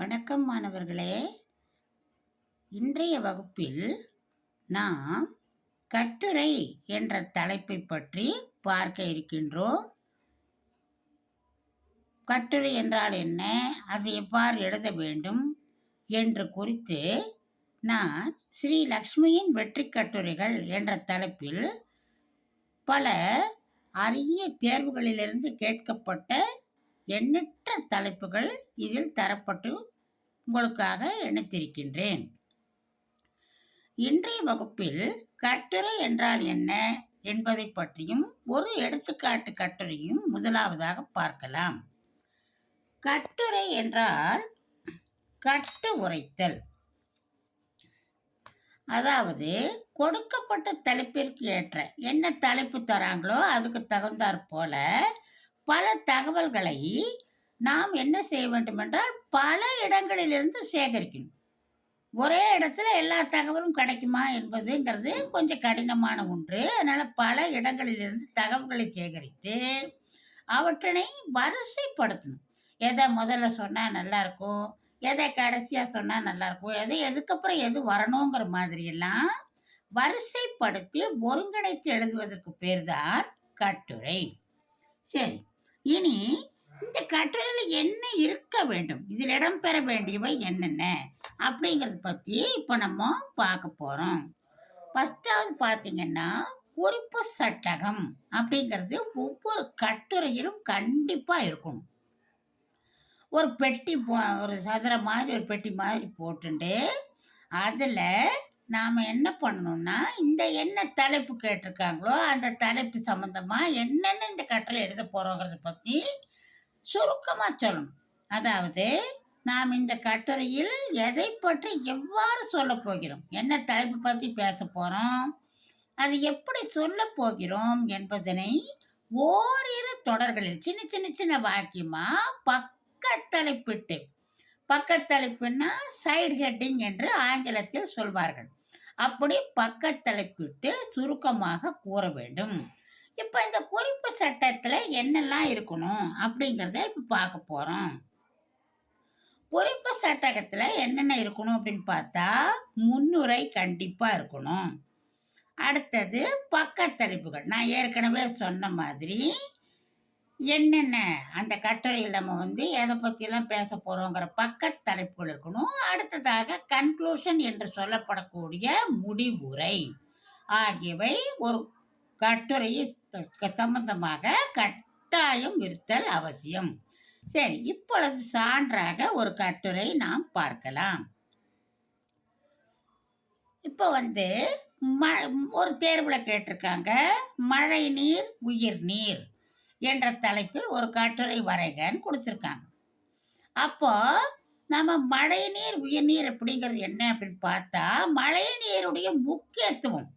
வணக்கம் மாணவர்களே. இன்றைய வகுப்பில் நாம் கட்டுரை என்ற தலைப்பை பற்றி பார்க்க இருக்கின்றோம். கட்டுரை என்றால் என்ன? அது எவ்வாறு எழுத வேண்டும் என்று குறித்து நான் ஸ்ரீ லக்ஷ்மியின் வெற்றி கட்டுரைகள் என்ற தலைப்பில் பல அரிய தேர்வுகளிலிருந்து கேட்கப்பட்ட எண்ணற்ற தலைப்புகள் இதில் தரப்பட்டு உங்களுக்காக இணைத்திருக்கின்றேன். இன்றைய வகுப்பில் கட்டுரை என்றால் என்ன என்பதை பற்றியும் ஒரு எடுத்துக்காட்டு கட்டுரையும் முதலாவதாக பார்க்கலாம். கட்டுரை என்றால் கட்டு உரைத்தல். அதாவது கொடுக்கப்பட்ட தலைப்பிற்கு ஏற்ற என்ன தலைப்பு தராங்களோ அதுக்கு தகுந்தாற் போல பல தகவல்களை நாம் என்ன செய்ய வேண்டும் என்றால் பல இடங்களிலிருந்து சேகரிக்கணும். ஒரே இடத்துல எல்லா தகவலும் கிடைக்குமா என்பதுங்கிறது கொஞ்சம் கடினமான ஒன்று. அதனால் பல இடங்களிலிருந்து தகவல்களை சேகரித்து அவற்றினை வரிசைப்படுத்தணும். எதை முதல்ல சொன்னால் நல்லாயிருக்கும் எதை கடைசியாக சொன்னால் நல்லாயிருக்கும் எதை எதுக்கப்புறம் எது வரணுங்கிற மாதிரியெல்லாம் வரிசைப்படுத்தி ஒருங்கிணைத்து எழுதுவதற்கு பேர் தான் கட்டுரை. சரி இனி இந்த கட்டுரையில் என்ன இருக்க வேண்டும்? இதில் இடம்பெற வேண்டியவை என்னென்ன? அப்படிங்கிறத பற்றி இப்போ நம்ம பார்க்க போகிறோம் ஃபஸ்ட்டாவது பார்த்தீங்கன்னா குறிப்பு சட்டகம் அப்படிங்கிறது ஒவ்வொரு கட்டுரையிலும் கண்டிப்பாக இருக்கணும். ஒரு பெட்டி போ ஒரு சதுரம் மாதிரி ஒரு பெட்டி மாதிரி போட்டுண்டு அதில் நாம் என்ன பண்ணணும்னா இந்த என்ன தலைப்பு கேட்டிருக்காங்களோ அந்த தலைப்பு சம்மந்தமாக என்னென்ன இந்த கட்டளை எழுத போகிறோங்கிறத பற்றி சுருக்கமாக சொல்லணும் அதாவது நாம் இந்த கட்டுரையில் எதை பற்றி எவ்வாறு சொல்ல போகிறோம்? என்ன தலைப்பு பற்றி பேச போகிறோம் அது எப்படி சொல்ல போகிறோம் என்பதனை ஓரிரு தொடர்களில் சின்ன சின்ன சின்ன வாக்கியமாக பக்கத்தலைப்பிட்டு பக்கத்தலைப்புன்னா சைடு ஹெட்டிங் என்று ஆங்கிலத்தில் சொல்வார்கள். அப்படி பக்கத்தலைப்பிட்டு சுருக்கமாக கூற வேண்டும். இப்போ இந்த குறிப்பு சட்டத்தில் என்னெல்லாம் இருக்கணும் அப்படிங்கிறத இப்போ பார்க்க போகிறோம் குறிப்பு சட்டகத்தில் என்னென்ன இருக்கணும் அப்படின்னு பார்த்தா முன்னுரை கண்டிப்பாக இருக்கணும். அடுத்தது பக்கத்தளிப்புகள் நான் ஏற்கனவே சொன்ன மாதிரி என்னென்ன அந்த கட்டுரையில் நம்ம வந்து எதை பற்றியெல்லாம் பேச போகிறோங்கிற பக்கத்தலைப்புகள் இருக்கணும். அடுத்ததாக கன்க்ளூஷன் என்று சொல்லப்படக்கூடிய முடிவுரை ஆகியவை ஒரு கட்டுரையை சம்பந்தமாக கட்டாயம் இருத்தல் அவசியம். சரி இப்பொழுது சான்றாக ஒரு கட்டுரை நாம் பார்க்கலாம். இப்போ வந்து ம ஒரு தேர்வில் கேட்டிருக்காங்க மழை நீர் உயிர் நீர் என்ற தலைப்பில் ஒரு கட்டுரை வரைகன்னு கொடுத்துருக்காங்க. அப்போ நம்ம மழை நீர் உயிர் நீர் அப்படிங்கிறது என்ன அப்படின்னு பார்த்தா மழை நீருடைய முக்கியத்துவம்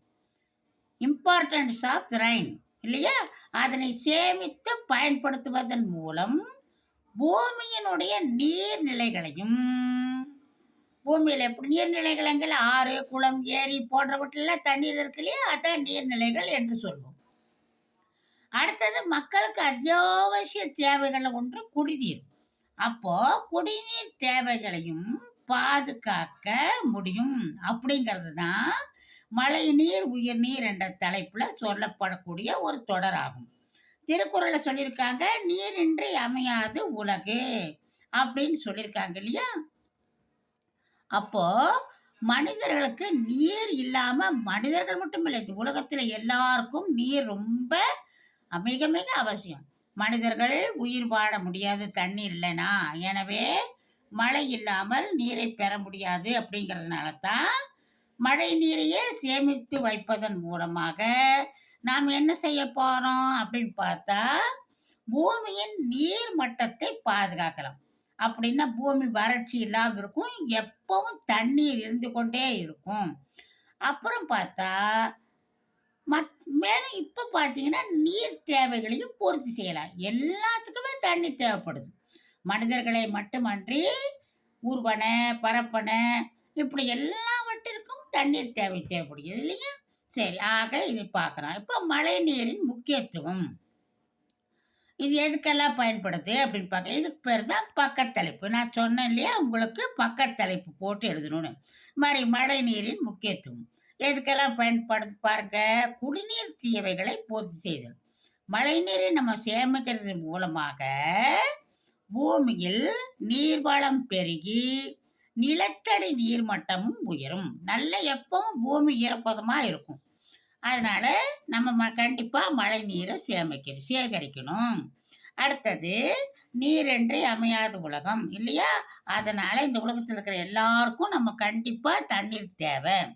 இம்பார்ட்டன்ஸ் ஆஃப் ரெயின் இல்லையா? அதனை சேமித்து பயன்படுத்துவதன் மூலம் பூமியினுடைய நீர்நிலைகளையும் பூமியில் எப்படி நீர்நிலைகள் ஆறு குளம் ஏரி போன்றவற்றில் தண்ணீர் இருக்கு இல்லையா? அதான் நீர்நிலைகள் என்று சொல்வோம். அடுத்தது மக்களுக்கு அத்தியாவசிய தேவைகள் ஒன்று குடிநீர். அப்போ குடிநீர் தேவைகளையும் பாதுகாக்க முடியும். அப்படிங்கிறது தான் மழை நீர் உயிர் நீர் என்ற தலைப்பில் சொல்லப்படக்கூடிய ஒரு தொடராகும். திருக்குறளில் சொல்லியிருக்காங்க நீரின்றி அமையாது உலகு அப்படின்னு சொல்லியிருக்காங்க இல்லையா? அப்போ மனிதர்களுக்கு நீர் இல்லாம மனிதர்கள் மட்டும் இல்லை இந்த உலகத்தில் எல்லாருக்கும் நீர் ரொம்ப மிக மிக அவசியம். மனிதர்கள் உயிர் வாழ முடியாது தண்ணி இல்லைனா. எனவே மழை இல்லாமல் நீரை பெற முடியாது அப்படிங்கிறதுனால தான் மழை நீரையே சேமித்து வைப்பதன் மூலமாக நாம் என்ன செய்ய போறோம் அப்படின்னு பார்த்தா பூமியின் நீர் மட்டத்தை பாதுகாக்கலாம். அப்படின்னா பூமி வறட்சி இல்லாமல் இருக்கும் எப்பவும் தண்ணீர் இருந்து கொண்டே இருக்கும். அப்புறம் பார்த்தா மத் மேலும் இப்போ பார்த்தீங்கன்னா நீர் தேவைகளையும் பூர்த்தி செய்யலாம். எல்லாத்துக்குமே தண்ணி தேவைப்படுது. மனிதர்களை மட்டுமன்றி ஊர்வன பரப்பன இப்படி எல்லா தண்ணீர் தேவை தேவைப்படுகிறது இல்லையா? சரி ஆக இது பார்க்குறோம் இப்போ மழை நீரின் முக்கியத்துவம். இது எதுக்கெல்லாம் பயன்படுது அப்படின்னு பார்க்கலாம். இதுக்கு பேர் தான் பக்கத்தலைப்பு. நான் சொன்னேன் இல்லையா? உங்களுக்கு பக்கத்தலைப்பு போட்டு எழுதணும்னு. இது மாதிரி மழை நீரின் முக்கியத்துவம். எதுக்கெல்லாம் பயன்படுது பாருங்க. குடிநீர் தேவைகளை பூர்த்தி செய்தல். மழை நீரை நம்ம சேமிக்கிறது மூலமாக பூமியில் நீர்வளம் பெருகி நிலத்தடி நீர்மட்டமும் உயரும். நல்ல எப்பவும் பூமி ஈரப்பதமா இருக்கும். அதனால நம்ம ம- கண்டிப்பாக மழை நீரை சேமிக்கணும் சேகரிக்கணும். அடுத்தது நீரின்றி அமையாத உலகம் இல்லையா? அதனால இந்த உலகத்தில் இருக்கிற எல்லாருக்கும் நம்ம கண்டிப்பாக தண்ணீர் தேவை.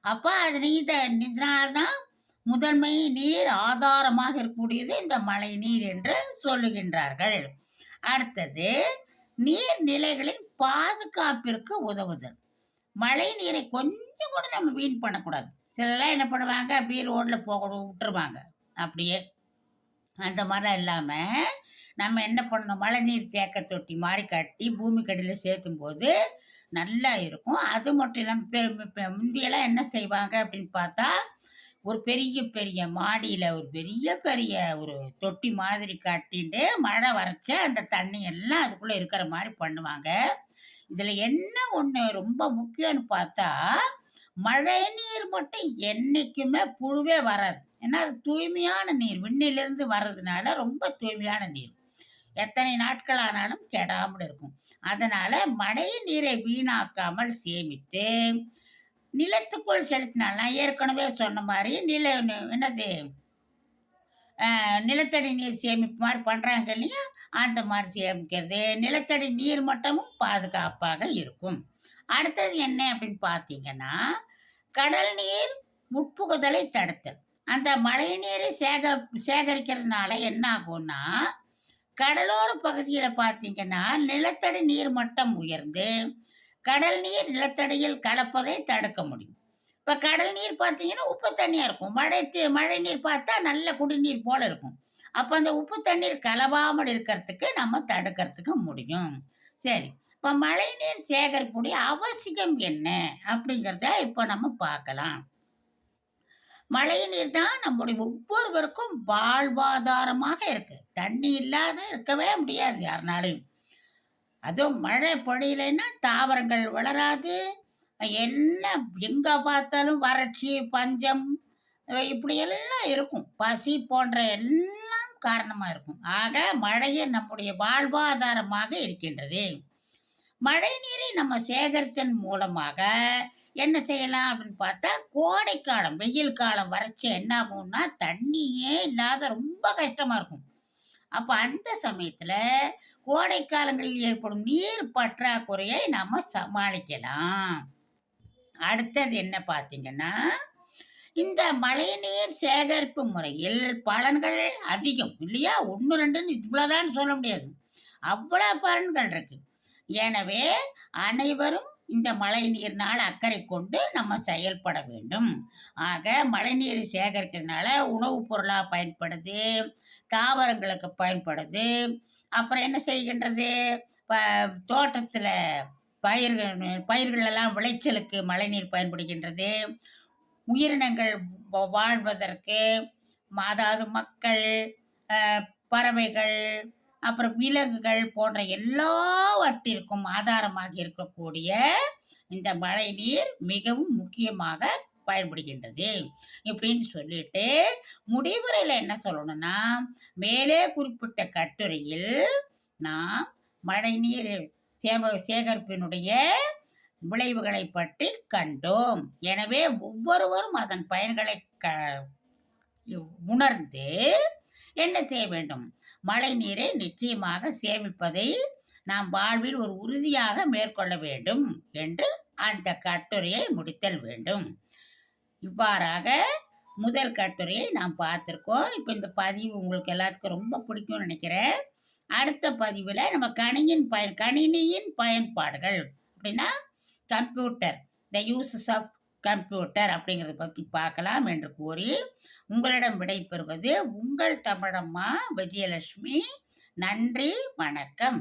அப்போ அது நீத இதனால்தான் முதன்மை நீர் ஆதாரமாக இருக்கக்கூடியது இந்த மழை நீர் என்று சொல்லுகின்றார்கள். அடுத்தது நீர்நிலைகளின் பாதுகாப்பிற்கு உதவுதல். மழை நீரை கொஞ்சம் கூட நம்ம வீண் பண்ணக்கூடாது. சிலலாம் என்ன பண்ணுவாங்க அப்படியே ரோட்டில் போக விட்டுருவாங்க. அப்படியே. அந்த மாதிரிலாம் இல்லாமல் நம்ம என்ன பண்ணணும்? மழை நீர் தேக்க தொட்டி மாதிரி கட்டி பூமி கடியில் சேர்த்தும் போது நல்லா இருக்கும். அது மட்டும் இல்லாமல் பெ- முந்தியெல்லாம் என்ன செய்வாங்க அப்படின்னு பார்த்தா ஒரு பெரிய பெரிய மாடியில் ஒரு பெரிய பெரிய ஒரு தொட்டி மாதிரி கட்டிட்டு மழை வரைச்ச அந்த தண்ணி எல்லாம் அதுக்குள்ளே இருக்கிற மாதிரி பண்ணுவாங்க. இதில் என்ன ஒன்று ரொம்ப முக்கியம்னு பார்த்தா மழை நீர் மட்டும் என்றைக்குமே புழுவே வராது. ஏன்னா அது தூய்மையான நீர் விண்ணிலிருந்து வர்றதுனால ரொம்ப தூய்மையான நீர். எத்தனை நாட்கள் ஆனாலும் கெடாமல் இருக்கும். அதனால் மழை நீரை வீணாக்காமல் சேமித்து நிலத்துக்குள் செலுத்தினால் நான் ஏற்கனவே சொன்ன மாதிரி நில என்னது? ஆஹ், நிலத்தடி நீர் சேமிப்பு மாதிரி பண்ணுறாங்க இல்லையா? அந்த மாதிரி சேமிக்கிறது. நிலத்தடி நீர் மட்டமும் பாதுகாப்பாக இருக்கும். அடுத்தது என்ன அப்படின்னு பார்த்தீங்கன்னா கடல் நீர் உட்புகுதலை தடுத்தல். அந்த மழை நீரை சேக சேகரிக்கிறதுனால என்ன ஆகும்னா கடலோர பகுதியில் பார்த்தீங்கன்னா நிலத்தடி நீர் மட்டம் உயர்ந்து கடல் நீர் நிலத்தடியில் கலப்பதை தடுக்க முடியும். இப்போ கடல் நீர் பார்த்தீங்கன்னா உப்பு தண்ணியாக இருக்கும். மழை தி- மழை நீர் பார்த்தா நல்ல குடிநீர் போல இருக்கும். அப்போ அந்த உப்பு தண்ணீர் கலவாமல் இருக்கிறதுக்கு நம்ம தடுக்கிறதுக்கு முடியும். சரி இப்போ மழை நீர் சேகரிப்புடைய அவசியம் என்ன அப்படிங்கிறத இப்போ நம்ம பார்க்கலாம். மழை நீர் தான் நம்முடைய ஒவ்வொருவருக்கும் வாழ்வாதாரமாக இருக்குது தண்ணி இல்லாத இருக்கவே முடியாது யாருனாலும் அதுவும் மழை பொழியலைன்னா தாவரங்கள் வளராது. என்ன எங்கே பார்த்தாலும் வறட்சி பஞ்சம் இப்படியெல்லாம் இப்படி எல்லாம் இருக்கும். பசி போன்ற எல்லாம் காரணமாக இருக்கும். ஆக மழையே நம்முடைய வாழ்வாதாரமாக இருக்கின்றது. மழை நீரை நம்ம சேகரித்தன் மூலமாக என்ன செய்யலாம் அப்படின்னு பார்த்தா கோடைக்காலம் வெயில் காலம் வறட்சி என்ன ஆகும்னா தண்ணியே இல்லாத ரொம்ப கஷ்டமாக இருக்கும். அப்போ அந்த சமயத்துல கோடை காலங்களில் ஏற்படும் நீர் பற்றாக்குறையை நம்ம சமாளிக்கலாம். அடுத்தது என்ன பார்த்தீங்கன்னா இந்த மழைநீர் சேகரிப்பு முறையில் பலன்கள் அதிகம். இல்லையா? ஒன்று ரெண்டுன்னு இவ்வளோதான் சொல்ல முடியாது. அவ்வளோ பலன்கள் இருக்கு. எனவே அனைவரும் இந்த மழை நீர்னால் அக்கறை கொண்டு நம்ம செயல்பட வேண்டும். ஆக மழைநீரை சேகரிக்கிறதுனால உணவுப் பொருளாக பயன்படுது தாவரங்களுக்கு பயன்படுது. அப்புறம் என்ன செய்கின்றது? ப தோட்டத்தில் பயிர்கள் பயிர்கள் எல்லாம் விளைச்சலுக்கு மழைநீர் பயன்படுகின்றது. உயிரினங்கள் வாழ்வதற்கு அதாவது மக்கள் பறவைகள் அப்புறம் விலங்குகள் போன்ற எல்லாவற்றிற்கும் ஆதாரமாக இருக்கக்கூடிய இந்த மழை நீர் மிகவும் முக்கியமாக பயன்படுகின்றது. இப்படின்னு சொல்லிட்டு முடிவுரையில் என்ன சொல்லணும்னா மேலே குறிப்பிட்ட கட்டுரையில் நாம் மழைநீர் சேம சேகரிப்பினுடைய விளைவுகளை பற்றி கண்டோம். எனவே ஒவ்வொருவரும் அதன் பயன்களை க உணர்ந்து என்ன செய்ய வேண்டும்? மழை நீரை நிச்சயமாக சேமிப்பதை நாம் வாழ்வில் ஒரு உறுதியாக மேற்கொள்ள வேண்டும் என்று அந்த கட்டுரையை முடித்தல் வேண்டும். இவ்வாறாக முதல் கட்டுரையை நாம் பார்த்துருக்கோம். இப்போ இந்த பதிவு உங்களுக்கு எல்லாத்துக்கும் ரொம்ப பிடிக்கும்னு நினைக்கிறேன். அடுத்த பதிவில் நம்ம கணியின் பயன் கணினியின் பயன்பாடுகள் அப்படின்னா computer the uses of computer அப்படிங்கிறத பற்றி பார்க்கலாம் என்று கூறி உங்களிடம் விடைபெறுவது உங்கள் தமிழம்மா விஜயலட்சுமி. நன்றி வணக்கம்.